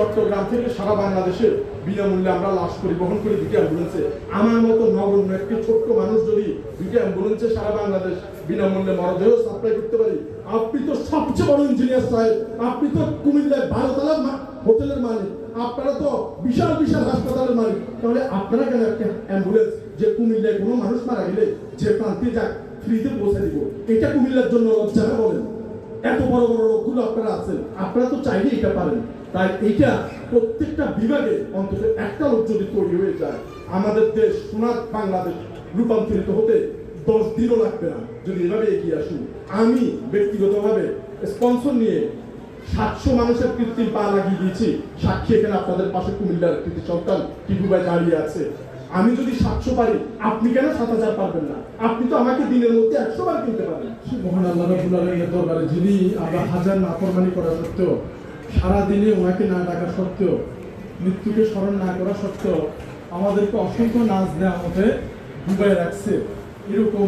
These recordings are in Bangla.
চট্টগ্রাম থেকে সারা বাংলাদেশে বিনামূল্যে আমরা লাশ পরিবহন করি দুটি অ্যাম্বুলেন্সে। আমার মতো নগণ্য একটি ছোট্ট মানুষ যদি দুটি অ্যাম্বুলেন্সে সারা বাংলাদেশ বিনামূল্যে মরদেহ সাপ্লাই করতে পারি, আপনি তো সবচেয়ে বড় ইঞ্জিনিয়ার সাহেব, আপনি তো কুমিল্লায় বারোতলা হোটেলের মালিক, আপনারা তো বিশাল বিশাল হাসপাতালের মালিক। তাহলে আপনারা কেন একটা অ্যাম্বুলেন্স যে কুমিল্লায় কোনো মানুষ মারা গেলে যে প্রান্তে যাক, ফ্রিতে পৌঁছে দিব? এটা কুমিল্লার জন্য লজ্জা বলেন? এত বড় বড় লোকগুলো আপনারা আছেন, আপনারা তো চাইলে এটা পারেন। তাই এটা প্রত্যেকটা বিভাগে অন্তত একটা লোক যদি তৈরি হয়ে যায়, আমাদের দেশ সোনার বাংলাদেশ রূপান্তরিত হতে দশ দিনও লাগবে না। যদি এভাবে এগিয়ে আসুন আমি ব্যক্তিগতভাবে স্পন্সর নিয়ে সাতশো মানুষের কৃত্রিম পা লাগিয়ে দিয়েছি। সাক্ষী এখানে আপনাদের পাশে কুমিল্লার কৃতি সন্তান টিপু ভাই দাঁড়িয়ে আছে। আমি যদি সাতশো পারি, আপনি কেন সাত হাজার পারবেন না? আপনি তো আমাকে দিনের মধ্যে একশো বার কিনতে পারেন মহান আল্লাহ আলামিনের দরবারে যিনি আমরা হাজার নাফরমানি করা সত্ত্বেও সারা দিনে ওনাকে না ডাকা সত্ত্বেও মৃত্যুকে স্মরণ না করা সত্ত্বেও আমাদেরকে অসংখ্য নাচ দেওয়া মতে ডুবাই রাখছে। এরকম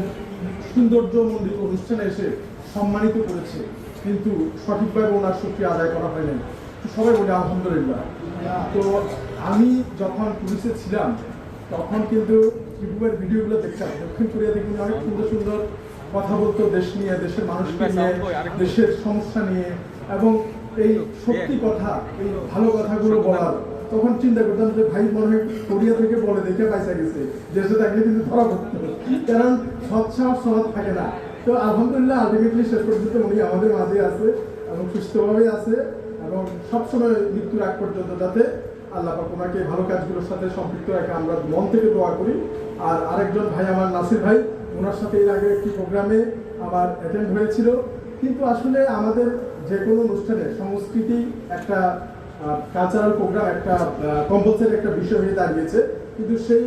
সৌন্দর্যমণ্ডিত অনুষ্ঠানে এসে সম্মানিত করেছে। কিন্তু সঠিকভাবে ওনার শক্তি আদায় করা হয়নি তো সবাই বলে আলহামদুলিল্লাহ। তো আমি যখন পুলিশে ছিলাম তখন কিন্তু ইউটিউবের ভিডিওগুলো দেখতাম। দক্ষিণ কোরিয়া থেকে অনেক সুন্দর সুন্দর কথা বলতো দেশ নিয়ে দেশের মানুষকে নিয়ে দেশের সমস্যা নিয়ে। এবং এই সত্যি কথা এই ভালো কথাগুলো বলার। তখন চিন্তা করতাম যে ভাই মনে হয় কোরিয়া থেকে বলে দেখে পয়সা গেছে দেশে থাকলে কিন্তু ধরা পড়তো। কারণ সৎ সাহস থাকে না। তো আলহামদুলিল্লাহ আলটিমেটলি শেষ পর্যন্ত উনি আমাদের মাঝে আছে এবং সুস্থভাবে আছে এবং সবসময় মৃত্যুর আগ পর্যন্ত যাতে আল্লাহ পাক ওনাকে ভালো কাজগুলোর সাথে সম্পৃক্ত রাখে। আমরা মন থেকে দোয়া করি। আর আরেকজন ভাই আমার নাসির ভাই ওনার সাথে এর আগে একটি প্রোগ্রামে আমার অ্যাটেন্ড হয়েছিল। কিন্তু আসলে আমাদের যে কোনো অনুষ্ঠানে সংস্কৃতি একটা কালচারাল প্রোগ্রাম একটা কম্পালসারি একটা বিষয় হয়ে দাঁড়িয়েছে। কিন্তু সেই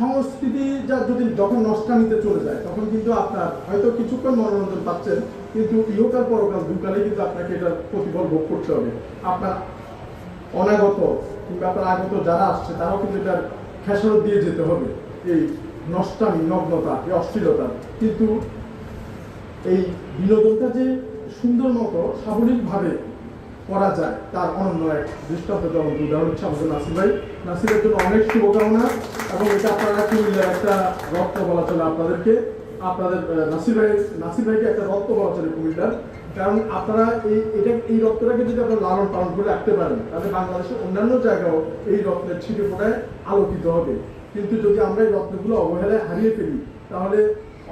সংস্কৃতি যা যদি যখন নষ্টামিতে চলে যায়, তখন কিন্তু আপনার হয়তো কিছুক্ষণ মনোরঞ্জন পাচ্ছেন, কিন্তু ইহকাল, পরকাল দুকালে কিন্তু আপনাকে এটা প্রতিফল ভোগ করতে হবে। আপনার অনাগত কিংবা আপনার আগত যারা আসছে, তারাও কিন্তু এটার খেসারত দিয়ে যেতে হবে, এই নষ্টামি, নগ্নতা, এই অশ্লীলতা। কিন্তু এই বিনোদনটা যে সুন্দর মতো সাবলীলভাবে করা যায় তার অনন্য এক দৃষ্টান্ত যেমন উদাহরণ হচ্ছে আমাদের নাসির ভাই। নাসিরের জন্য অনেক শুভকামনা এবং এটা আপনারা কুমিল্লার একটা রক্ত বলা চলে আপনাদেরকে। আপনাদের নাসির ভাই, নাসির ভাইকে একটা রক্ত বলা চলে কুমিল্লার। কারণ আপনারা এই, এটা, এই রক্তটাকে যদি আপনারা লালন পালন করে রাখতে পারেন, তাহলে বাংলাদেশের অন্যান্য জায়গাও এই রক্তের ছিটে ফোটায় আলোকিত হবে। কিন্তু যদি আমরা এই রত্নগুলো অবহেলায় হারিয়ে ফেলি, তাহলে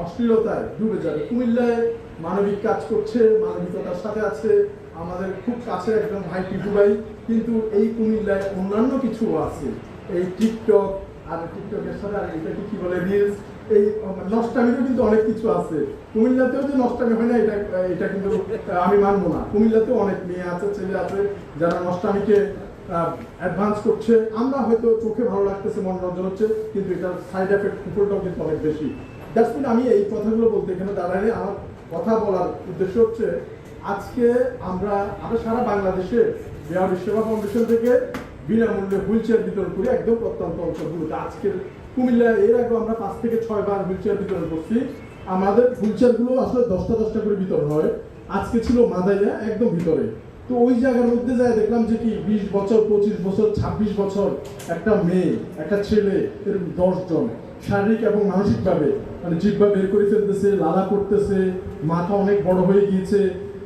অশ্লীলতায় ডুবে যাবে। কুমিল্লায় মানবিক কাজ করছে, মানবিকতার সাথে আছে, আমাদের খুব কাছে একজন ভাই টিপু ভাই, কিন্তু এই কুমিল্লায় অন্যান্য কিছু আছে। এই টিকটক, আর টিকটকের সাথে আর এটাকে কি বলে রিলস এই নষ্টামিরও কিন্তু অনেক কিছু আছে। কুমিল্লাতেও যে নষ্টামি হয় না, এটা এটা কিন্তু আমি মানবো না। কুমিল্লাতেও অনেক মেয়ে আছে, ছেলে আছে, যারা নষ্টামিকে অ্যাডভান্স করছে। আমরা হয়তো চোখে ভালো লাগতেছে, মনোরঞ্জন হচ্ছে, কিন্তু এটার সাইড এফেক্ট কুকুরটাও কিন্তু অনেক বেশি। মিন আমি এই কথাগুলো বলতে এখানে দাঁড়ালে আমার কথা বলার উদ্দেশ্য হচ্ছে, আজকে আমরা আমরা সারা বাংলাদেশে বিহারি সেবা ফাউন্ডেশন থেকে বিনামূল্যে হুইল চেয়ার বিতরণ করি, একদম প্রত্যন্ত অঞ্চলগুলোতে আজকের কুমিল্লা, এর আগে আমরা পাঁচ থেকে ছয় বার হুইল চেয়ার বিতরণ করছি। আমাদের হুইল চেয়ারগুলো আসলে দশটা দশটা করে বিতরণ হয়। আজকে ছিল মাদাইয়া, একদম ভিতরে। তো ওই জায়গার মধ্যে যায় দেখলাম যে কি বিশ বছর, পঁচিশ বছর, ছাব্বিশ বছর একটা মেয়ে, একটা ছেলে এরকম দশজন শারীরিক এবং মানসিকভাবে মানে জিব্বা বের করে ফেলতেছে লালা করতেছে, মাথা অনেক বড় হয়ে গিয়েছে।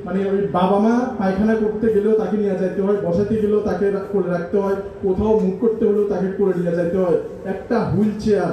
মানে ওই বাবা মা পায়খানা করতে গেলেও তাকে নিয়ে যাইতে হয়, বসাতে গেলেও তাকে করে রাখতে হয়, কোথাও মুখ করতে হলেও তাকে করে নিয়ে যাইতে হয়। একটা হুইল চেয়ার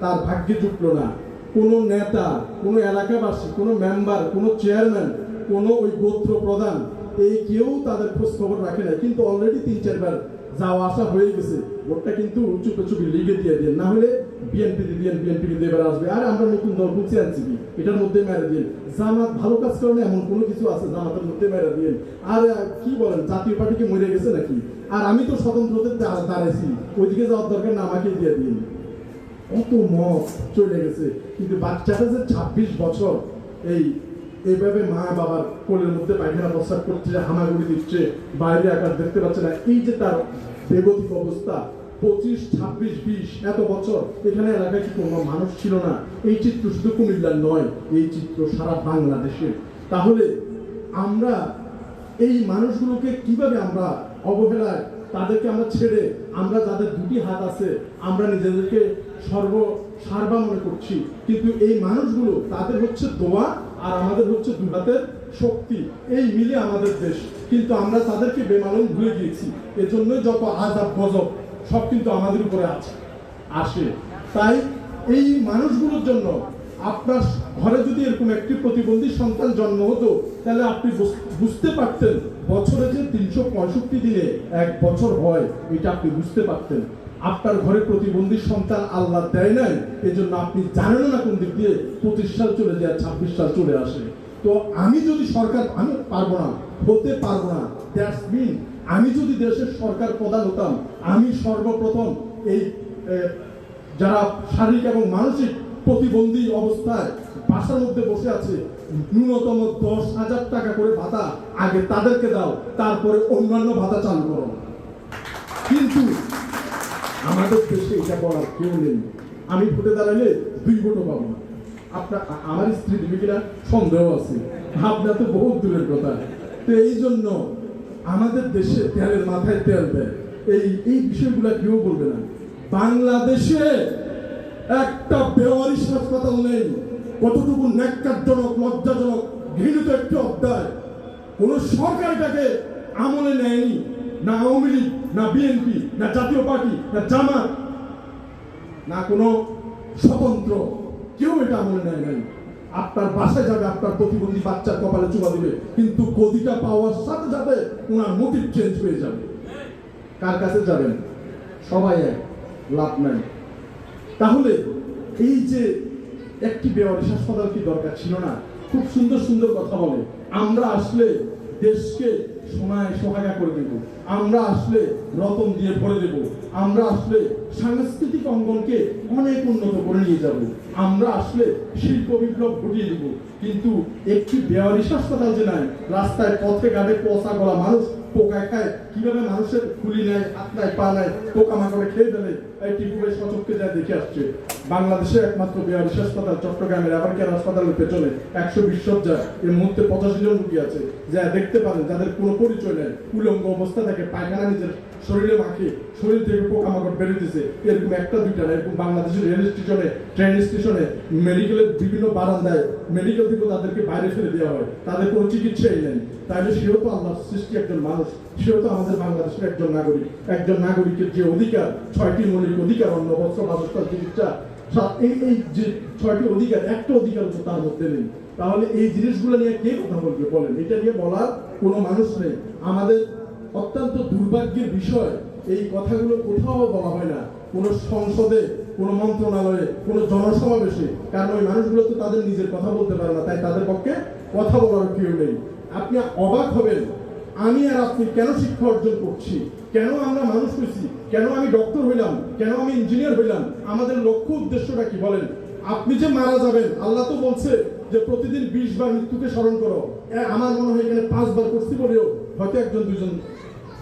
তার ভাগ্যে জুটলো না। কোনো নেতা, কোনো এলাকাবাসী, কোনো মেম্বার, কোনো চেয়ারম্যান, কোনো ওই গোত্র প্রধান, এই কেউ তাদের খোঁজ খবর রাখে না কিন্তু অলরেডি তিন চারবার যাওয়া আসা হয়ে গেছে, ভোটটা কিন্তু চুপে লিগে দিয়ে দিয়ে না হলে বিএনপি দিয়ে বিএনপি কিন্তু এবার আসবে। আর আমরা নতুন দল বুঝছি আনছিবি এটার মধ্যে মেরে দিন জামাত ভালো কাজ করে এমন কোনো কিছু আছে জামাতের মধ্যে মেরে দিন আর কি বলেন, জাতীয় পার্টিকে মরে গেছে নাকি? আর আমি তো স্বতন্ত্রতে দাঁড়াইছি। ওইদিকে যাওয়ার দরকার না আমাকে দিয়ে দিন। কত মত চলে গেছে। কিন্তু বাচ্চাটা যে ছাব্বিশ বছর এই, এইভাবে মা বাবার কোলের মধ্যে পায়খানা প্রস্তাব করছে, হামাগুড়ি দিচ্ছে, বাইরে আকার দেখতে পাচ্ছে না, এই যে তার বেগতিক অবস্থা। পঁচিশ, ছাব্বিশ, বিশ, এত বছর এখানে এলাকায় কি কোনো মানুষ ছিল না? এই চিত্র শুধু কুমিল্লার নয়, এই চিত্র সারা বাংলাদেশের। তাহলে আমরা এই মানুষগুলোকে কীভাবে আমরা অবহেলায় তাদেরকে আমরা ছেড়ে আমরা যাদের দুটি হাত আছে, আমরা নিজেদেরকে সর্ব সারবা মনে করছি। কিন্তু এই মানুষগুলো তাদের হচ্ছে দোয়া আর আমাদের হচ্ছে দু হাতের শক্তি। এই মিলে আমাদের দেশ। কিন্তু আমরা তাদেরকে বেমালুম ভুলে গিয়েছি। এজন্যই যত আজাব গজব, সব কিন্তু আমাদের উপরে আছে, আসে। তাই এই মানুষগুলোর জন্য আপনার ঘরে যদি এরকম একটি প্রতিবন্ধী সন্তান জন্ম হতো, তাহলে আপনি বুঝতে পারতেন বছরে যে তিনশো পঁয়ষট্টি দিনে এক বছর হয়, এটা আপনি বুঝতে পারতেন। আপনার ঘরে প্রতিবন্ধী সন্তান আল্লাহ দেয় নাই, এজন্য আপনি জানেন না কোন দিক দিয়ে পঁচিশ সাল চলে যায়, ছাব্বিশ সাল চলে আসে। তো আমি যদি সরকার, আমি পারব না, হতে পারব না দ্যাটস মিন আমি যদি দেশের সরকার প্রধান হতাম, আমি সর্বপ্রথম এই যারা শারীরিক এবং মানসিক প্রতিবন্ধী অবস্থায় বাসার মধ্যে বসে আছে, ন্যূনতম দশ হাজার টাকা করে ভাতা আগে তাদেরকে দাও, তারপরে অন্যান্য ভাতা চালু করো। কিন্তু আমাদের দেশে এটা বলার কেউ নেই। আমি ভোটে দাঁড়ালে দুই ভোটও পাবো না। আপনার আমার স্ত্রী দিবে কিনা সন্দেহ আছে। আপনার তো বহু দূরের কথা। তো এই জন্য আমাদের দেশে তেলের মাথায় তেল দেয়। এই এই বিষয়গুলো কেউ বলবে না। বাংলাদেশে একটা বেওয়ারিশ হাসপাতাল নেই। কতটুকু ন্যাক্কারজনক, লজ্জাজনক, ঘৃণিত একটি অধ্যায়। কোন সরকার এটাকে আমলে নেয়নি। না আওয়ামী লীগ, না বিএনপি, না জাতীয় পার্টি, না জামাত, না কোনো স্বতন্ত্র কেউ এটা আমলে নেয় নাই। আপনার বাসায় যাবে, আপনার প্রতিবন্ধী বাচ্চার কপালে চুমা দিবে, কিন্তু গদিটা পাওয়ার সাথে সাথে ওনার মোটিভ চেঞ্জ হয়ে যাবে। কার কাছে যাবেন? সবাই এক, লাভ নাই। তাহলে এই যে একটি বেওয়ারিশ হাসপাতাল কি দরকার ছিল না? খুব সুন্দর সুন্দর কথা বলে। আমরা আসলে দেশকে সোনায় সহায়তা করে দেব। আমরা আসলে রতন দিয়ে ভরে দেব। আমরা আসলে সাংস্কৃতিক অঙ্গনকে অনেক উন্নত করে নিয়ে যাব। আমরা আসলে শিল্প বিপ্লব ঘটিয়ে দেব। কিন্তু একটি বেওয়ারিশ হাসপাতাল যে নাই, রাস্তায় পথে ঘাটে পচা গলা মানুষ পোকা খায়, কীভাবে মানুষের খুলি নেয়, হাত পা নাই পোকা মাকড়ে খেয়ে ফেলে, এই টিপুরে সচককে যায় দেখে আসছে। বাংলাদেশে একমাত্র বিহারিস হাসপাতাল, চট্টগ্রামের আবার কেয়ার হাসপাতালের পেছনে একশো বিশ সজ্জা এর মধ্যে পঁচাশি জন রুগী আছে। যা দেখতে পারেন, যাদের কোনো পরিচয় নেই, উলঙ্গ অবস্থা থাকে পায়খানা নিজের শরীরে মাখে, শরীর থেকে পোকামাকড় বেরোতেছে এরকম একটা, দুইটা এরকম বাংলাদেশের রেল স্টেশনে, ট্রেন স্টেশনে মেডিকেলের বিভিন্ন বারান্দায় মেডিকেল থেকে তাদেরকে বাইরে ফেলে দেওয়া হয়। তাদের কোনো চিকিৎসাই নেই। তাহলে সেও তো আল্লাহ সৃষ্টি একজন মানুষ। সেও তো আমাদের বাংলাদেশের একজন নাগরিক। একজন নাগরিকের যে অধিকার, ছয়টি মৌলিক অধিকার, অন্য বস্ত্র, বাসস্থান, চিকিৎসা এই এই যে ছয়টি অধিকার, একটা অধিকার তো তার মধ্যে নেই। তাহলে এই জিনিসগুলো নিয়ে কে কথা বলবে বলেন? এটা নিয়ে বলার কোনো মানুষ নেই। আমাদের অত্যন্ত দুর্ভাগ্যের বিষয়, এই কথাগুলো কোথাও বলা হয় না। কোনো সংসদে, কোনো মন্ত্রণালয়ে, কোনো জনসমাবেশে। কারণ ওই মানুষগুলো তো তাদের নিজের কথা বলতে পারে না, তাই তাদের পক্ষে কথা বলার কেউ নেই। আপনি অবাক হবেন, আমি আর আপনি কেন শিক্ষা অর্জন করছি? কেন আমরা মানুষ হয়েছি? কেন আমি ডক্টর হইলাম? কেন আমি ইঞ্জিনিয়ার হইলাম? আমাদের লক্ষ্য উদ্দেশ্যটা কি বলেন? আপনি যে মারা যাবেন, আল্লাহ তো বলছে যে প্রতিদিন বিশ বার মৃত্যুকে স্মরণ করো। আমার মনে হয় এখানে পাঁচবার করছি বলেও হয়তো একজন, দুজন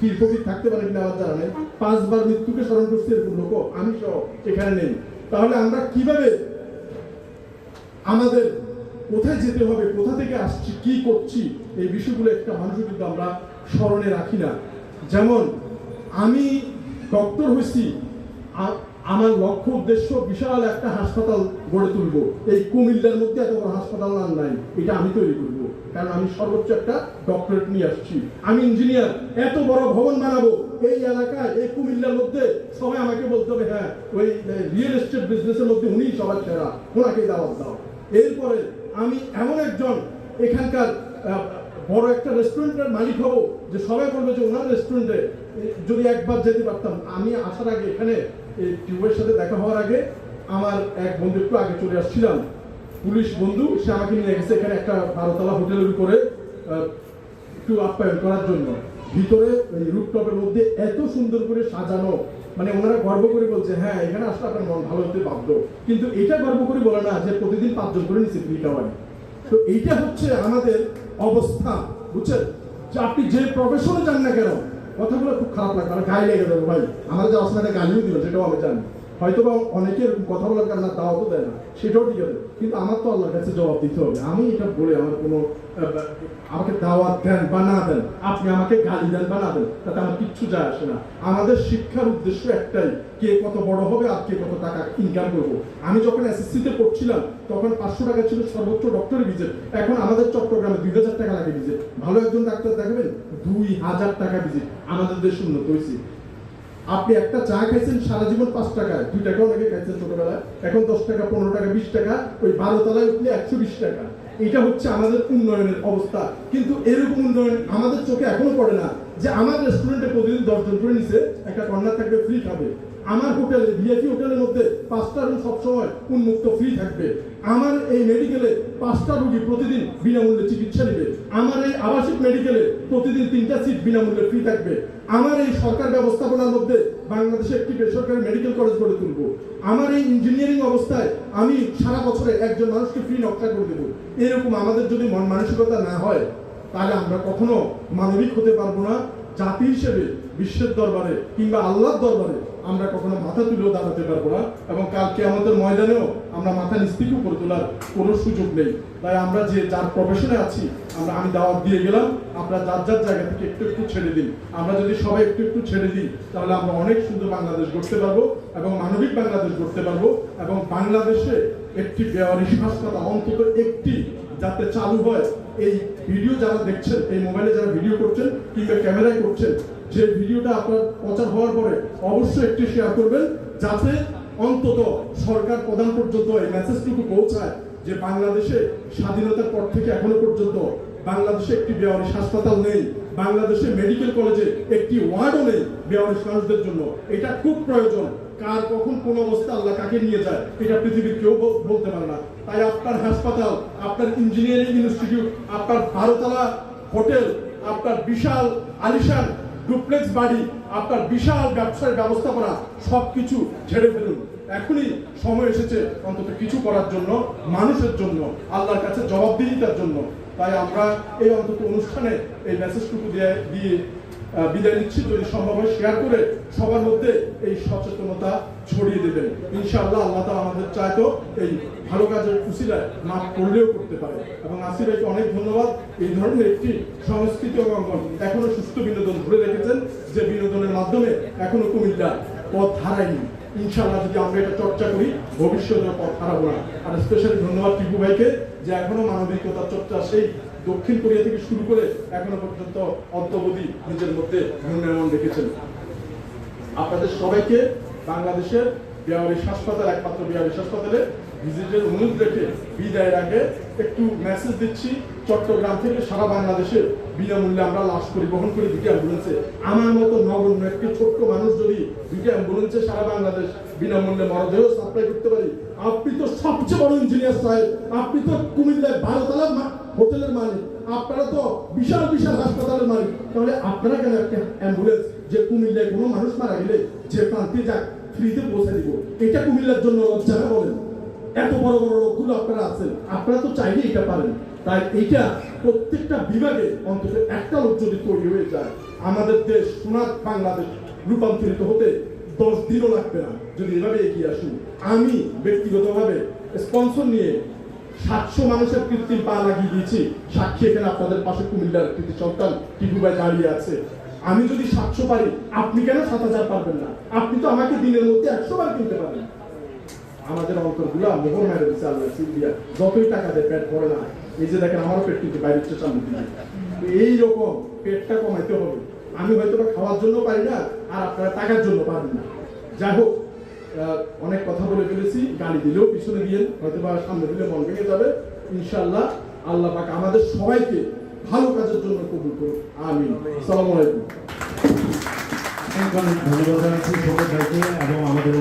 পীর থাকতে পারে কিনা আমার জানা নেই। পাঁচবার মৃত্যুকে স্মরণ করছি এরকম লোক আমি সহ এখানে নেই। তাহলে আমরা কীভাবে আমাদের কোথায় যেতে হবে, কোথা থেকে আসছি, কি করছি, এই বিষয়গুলো একটা মানুষও কিন্তু আমরা স্মরণে রাখি না। যেমন আমি ডক্টর হয়েছি আমার লক্ষ্য উদ্দেশ্য বিশাল একটা হাসপাতাল গড়ে তুলবো। এই কুমিল্লার মধ্যে এত বড় হাসপাতাল আর নাই, এটা আমি তৈরি করব। কারণ আমি সর্বোচ্চ একটা ডক্টরেট নিয়ে আসছি। আমি ইঞ্জিনিয়ার এত বড় ভবন বানাবো। এই এলাকায়, এই কুমিল্লার মধ্যে সবাই আমাকে বলতে হবে হ্যাঁ ওই রিয়েল এস্টেট বিজনেসের মধ্যে উনি সবার সেরা। ওনাকে দাওয়াত দাও। এরপরে আমি এমন একজন, এখানকার বড় একটা রেস্টুরেন্টের মালিক হব, যে সবাই বলবে যে ওনার রেস্টুরেন্টে যদি একবার যেতে পারতাম। আমি আসার আগে এখানে, এই টিউবের সাথে দেখা হওয়ার আগে, আমার এক বন্ধু একটু আগে চলে আসছিলাম। পুলিশ বন্ধু, সে আমাকে নিয়ে গেছে এখানে একটা বারোতলা হোটেলের উপরে একটু আপ্যায়ন করার জন্য। ভিতরে ওই রুপটপের মধ্যে এত সুন্দর করে সাজানো মানে ওনারা গর্ব করে বলছে হ্যাঁ এখানে আসলে আপনার মন ভালো হতে বাধ্য। কিন্তু এটা গর্ব করে বলে না যে প্রতিদিন পাঁচজন করে নিচে ফ্রি খাওয়ায় তো এইটা হচ্ছে আমাদের অবস্থা, বুঝছেন? যে আপনি যে প্রফেশনে যান না কেন, কথাগুলো খুব খারাপ লাগে মানে গায়ে লেগে যাবে ভাই। আমার যে অসমানে গালিও দিল, সেটাও আমি জানি। হয়তো বা অনেকে কথা বলার কারণে দাওয়া তো দেয় না, সেটাও ঠিক আছে। কিন্তু আমার তো আল্লাহর কাছে জবাব দিতে হবে। আমি এটা বলে আমার কোনো আমাকে দাওয়াত দেন বা না দেন, আপনি আমাকে গালি দেন বা না দেন, তাতে আমার কিচ্ছু যায় আসে না। আমাদের শিক্ষার উদ্দেশ্য একটাই, কে কত বড় হবে আর কে কত টাকা ইনকাম করব। আমি যখন এসএসসি তে পড়ছিলাম, তখন পাঁচশো টাকা ছিল সর্বোচ্চ ডক্টরের ভিজিট এখন আমাদের চট্টগ্রামে দুই হাজার টাকা লাগে ভিজিট ভালো একজন ডাক্তার দেখাবেন? দুই হাজার টাকা ভিজিট আমাদের দেশ উন্নত হয়েছে। আপনি একটা চা খাইছেন সারা জীবন পাঁচ টাকায়। দুই টাকাও নাকি খাইছেন ছোটবেলায়। এখন দশ টাকা, পনেরো টাকা, বিশ টাকা, ওই বারো তলায় উঠলে একশো বিশ টাকা। এটা হচ্ছে আমাদের উন্নয়নের অবস্থা। কিন্তু এরকম উন্নয়ন আমাদের চোখে এখনও পড়ে না যে আমার রেস্টুরেন্টে প্রতিদিন দশজন করে নিছে, একটা কর্নার থাকবে ফ্রি খাবে। আমার হোটেলে ভিআইপি হোটেলের মধ্যে পাঁচটা রুম সবসময় উন্মুক্ত ফ্রি থাকবে। আমার এই মেডিকেলে পাঁচটা রুগী প্রতিদিন বিনামূল্যে চিকিৎসা নেবে। আমার এই আবাসিক মেডিকেলে প্রতিদিন তিনটা সিট বিনামূল্যে ফ্রি থাকবে। আমার এই সরকার ব্যবস্থাপনার মধ্যে বাংলাদেশে একটি বেসরকারি মেডিকেল কলেজ গড়ে তুলব। আমার এই ইঞ্জিনিয়ারিং অবস্থায় আমি সারা বছরে একজন মানুষকে ফ্রি নকশা করে দেবো। এরকম আমাদের যদি মন মানসিকতা না হয়, তাহলে আমরা কখনো মানবিক হতে পারব না। জাতি হিসেবে, বিশ্বের দরবারে কিংবা আল্লাহর দরবারে আমরা কখনো মাথা তুলেও দাঁড়াতে পারব না এবং কালকে আমাদের ময়দানেও আমরা মাথা নিস্তিকও করে তোলার কোনো সুযোগ নেই। তাই আমরা যে যার প্রফেশনে আছি, আমরা আমি দাওয়াত দিয়ে গেলাম, আমরা যার যার জায়গা থেকে একটু একটু ছেড়ে দিন আমরা যদি সবাই একটু একটু ছেড়ে দিই, তাহলে আমরা অনেক সুন্দর বাংলাদেশ গড়তে পারব এবং মানবিক বাংলাদেশ গড়তে পারব এবং বাংলাদেশে একটি বেওয়ারিশ হাসপাতাল অন্তত একটি যাতে চালু হয়। এই ভিডিও যারা দেখছেন, এই মোবাইলে যারা ভিডিও করছেন কিংবা ক্যামেরায় করছেন যে ভিডিওটা আপনার প্রচার হওয়ার পরে অবশ্যই একটি শেয়ার করবেন, যাতে অন্তত সরকার প্রধান পর্যন্ত এই মেসেজটুকু পৌঁছায় যে বাংলাদেশে স্বাধীনতার পর থেকে এখনও পর্যন্ত বাংলাদেশে একটি বেওয়ারিশ হাসপাতাল নেই, বাংলাদেশে মেডিকেল কলেজে একটি ওয়ার্ডও নেই বেওয়ারিশ মানুষদের জন্য। এটা খুব প্রয়োজন। কার কখন কোন অবস্থা আল্লাহ কাকে নিয়ে যায়, এটা পৃথিবীর কেউ বলতে পারে না। তাই আপনার হাসপাতাল, আপনার ইঞ্জিনিয়ারিং ইনস্টিটিউট আপনার বারোতলা হোটেল, আপনার বিশাল আলিশান ডুপ্লেক্স বাড়ি, আপনার বিশাল ব্যবসার ব্যবস্থাপনা, সবকিছু ঝেড়ে ফেলুন। এখনই সময় এসেছে অন্তত কিছু করার জন্য, মানুষের জন্য, আল্লাহর কাছে জবাবদিহিতার জন্য। তাই আমরা এই অন্তত অনুষ্ঠানে এই মেসেজটুকু দিয়ে দিয়ে বিদায় নিচ্ছি। যদি সম্ভব হয় শেয়ার করে সবার মধ্যে এই সচেতনতা ছড়িয়ে দেবেন। ইনশাআল্লাহ আল্লাহ তাআলা আমাদের চাইতো এই ভালো কাজের উসিলায় মাফ করলেও করতে পারে। এবং আসির অনেক ধন্যবাদ। এই ধরনের একটি সংস্কৃতি অঙ্গন এখনও সুস্থ বিনোদন ধরে রেখেছেন, যে বিনোদনের মাধ্যমে এখনও কুমিল্লা পথ হারায়নি। ইনশাআল্লাহ যদি আমরা এটা চর্চা করি ভবিষ্যতে পথ হারাবো না। আর স্পেশালি ধন্যবাদ টিপু ভাইকে, যে এখনও মানবিকতার চর্চা সেই দক্ষিণ কোরিয়া থেকে শুরু করে এখনও পর্যন্ত অন্তবধি নিজের মধ্যে মূল্যায়ন রেখেছেন। আপনাদের সবাইকে বাংলাদেশের বিহারিস হাসপাতাল, একমাত্র বিহারিস হাসপাতালে ভিজিটের অনুরোধ রেখে বিদায়ের আগে একটু মেসেজ দিচ্ছি, চট্টগ্রাম থেকে সারা বাংলাদেশে বিনামূল্যে আমরা লাশ পরিবহন করি দুটি অ্যাম্বুলেন্সে আমার মতো নগণ্য একটি ছোট্ট মানুষ যদি দুটি অ্যাম্বুলেন্সে সারা বাংলাদেশ বিনামূল্যে মরদেহ সাপ্লাই করতে পারি, আপনি তো সবচেয়ে বড় ইঞ্জিনিয়ার সাহেব, আপনি তো কুমিল্লায় বারোতলা হোটেলের মালিক। আপনারা তো বিশাল বিশাল হাসপাতালের মালিক। তাহলে আপনারা কেন একটা অ্যাম্বুলেন্স যে কুমিল্লায় কোনো মানুষ মারা গেলে যে প্রান্তে যাক, ফ্রিতে পৌঁছে দিব? এটা কুমিল্লার জন্য লজ্জা বলেন, এত বড় বড় লোকগুলো আপনারা আছেন, আপনারা তো চাইলে এটা পারেন। তাই এটা প্রত্যেকটা বিভাগে অন্তত একটা লোক যদি তৈরি হয়ে যায়, আমাদের দেশ সোনার বাংলাদেশ রূপান্তরিত হতে দশ দিনও লাগবে না। যদি এভাবে এগিয়ে আসুন, আমি ব্যক্তিগতভাবে স্পন্সর নিয়ে সাতশো মানুষের কৃত্রিম পা লাগিয়ে দিয়েছি। সাক্ষী এখানে আপনাদের পাশে কুমিল্লার কৃতি সন্তান টিপু ভাই দাঁড়িয়ে আছে। আমি যদি সাতশো পারি, আপনি কেন সাত হাজার পারবেন না? আপনি তো আমাকে দিনের মধ্যে একশো বার কিনতে পারেন আমাদের অন্তরগুলো মোহর মেরে দিচ্ছে আল্লাহ যতই টাকা দেয়, পেট ভরে না এই যে দেখেন, আমারও পেট কিন্তু বাইরে হচ্ছে সামনে তো এইরকম পেটটা কমাইতে হবে। আমি হয়তো খাওয়ার জন্য পারি না, আর আপনারা টাকার জন্য পারেন না। যাই হোক অনেক কথা বলে ফেলেছি গালি দিলেও পিছনে দিয়ে হয়তো বা সামনে দিলে মন ভেঙে যাবে। ইনশাল্লাহ আল্লাহ পাক আমাদের সবাইকে ভালো কাজের জন্য কবুল করুন আমিন। সালাম আলাইকুম। ধন্যবাদ এবং আমাদের